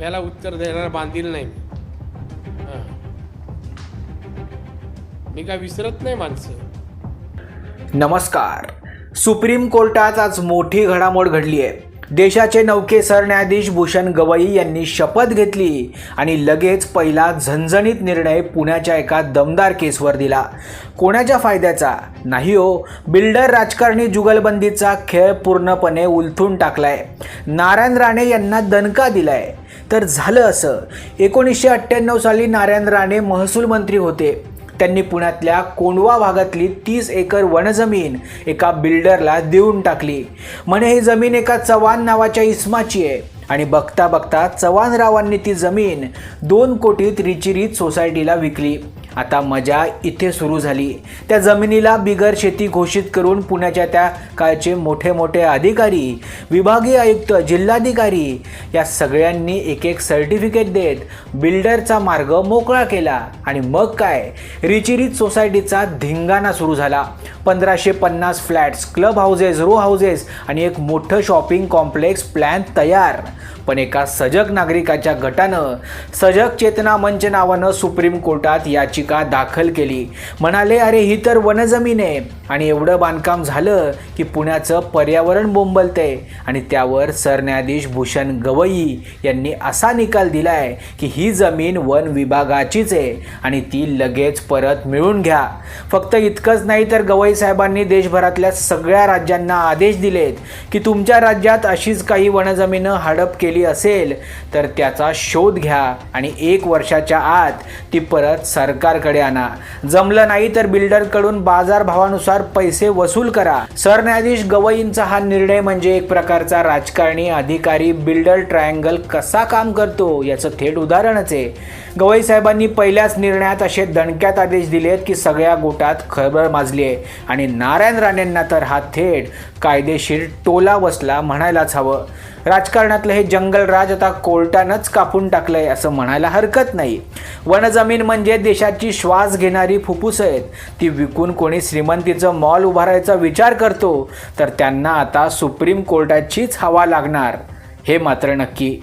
याला उत्तर देणार बांधील नाही मी. हां. मी काय विसरत नाही माणसं. नमस्कार. सुप्रीम कोर्टात आज मोठी घडामोड घडली आहे देशाचे नौके सरन्यायाधीश भूषण गवई यांनी शपथ घेतली आणि लगेच पहिला झणझणीत निर्णय पुण्याच्या एका दमदार केसवर दिला. कोणाच्या फायद्याचा? नाही हो बिल्डर राजकारणी जुगलबंदीचा खेळ पूर्णपणे उलथून टाकलाय. नारायण राणे यांना दणका दिलाय. तर झालं असं. एकोणीसशे अठ्ठ्याण्णव साली नारायण राणे महसूल मंत्री होते. त्यांनी पुण्यातल्या कोंडवा भागातली तीस एकर वनजमीन एका बिल्डरला देऊन टाकली. म्हणे ही जमीन एका चव्हाण नावाच्या इस्माची आहे. आणि बघता बघता चव्हाणरावांनी ती जमीन दोन कोटीत रिचिरीत सोसायटीला विकली. आता मजा इथे सुरू झाली. त्या जमिनीला बिगर शेती घोषित करून पुण्याच्या त्या काळचे मोठे मोठे अधिकारी विभागीय आयुक्त जिल्हाधिकारी या सगळ्यांनी एक एक सर्टिफिकेट देत बिल्डरचा मार्ग मोकळा केला. आणि मग काय? रिचिरीत सोसायटीचा धिंगाणा सुरू झाला. पंधराशे पन्नास flats club houses row houses आणि एक मोठं शॉपिंग कॉम्प्लेक्स प्लॅन तयार. पण एका सजग नागरिकाच्या गटानं सजग चेतना मंच नावानं सुप्रीम कोर्टात याचिका दाखल केली. म्हणाले अरे ही तर वनजमीन आहे. आणि एवढं बांधकाम झालं की पुण्याचं पर्यावरण बोंबलतंय आणि त्यावर सरन्यायाधीश भूषण गवई यांनी असा निकाल दिलाय की ही जमीन वन विभागाचीच आहे आणि ती लगेच परत मिळून घ्या. फक्त इतकंच नाही तर गवई साहेबांनी देशभरातल्या सगळ्या राज्यांना आदेश दिलेत की तुमच्या राज्यात अशीच काही वनजमीनं हडप केली असेल तर त्याचा शोध घ्या आणि एक वर्षाच्या आत ती परत सरकारकडे आणा. जमलं नाही तर बिल्डरकडून बाजारभावानुसार पैसे वसूल करा. सरन्यायाधीश गवईंचा हा निर्णय म्हणजे एक प्रकारचा राजकारणी अधिकारी बिल्डर ट्रायंगल कसा काम करतो याचं थेट उदाहरणच आहे. गवई साहेबांनी पहिल्याच निर्णयात असे दणक्यात आदेश दिलेत की सगळ्या गोटात खळबळ माजली आहे आणि नारायण राणेंना तर हा थेट कायदेशीर टोला बसला म्हणायलाच हवं. राजकारणातलं हे जंगलराज आता कोर्टानंच कापून टाकलंय असं म्हणायला हरकत नाही. वनजमीन म्हणजे देशाची श्वास घेणारी फुफ्फुस आहेत. ती विकून कोणी श्रीमंतीचं मॉल उभारायचा विचार करतो तर त्यांना आता सुप्रीम कोर्टाचीच हवा लागणार. हे मात्र नक्की.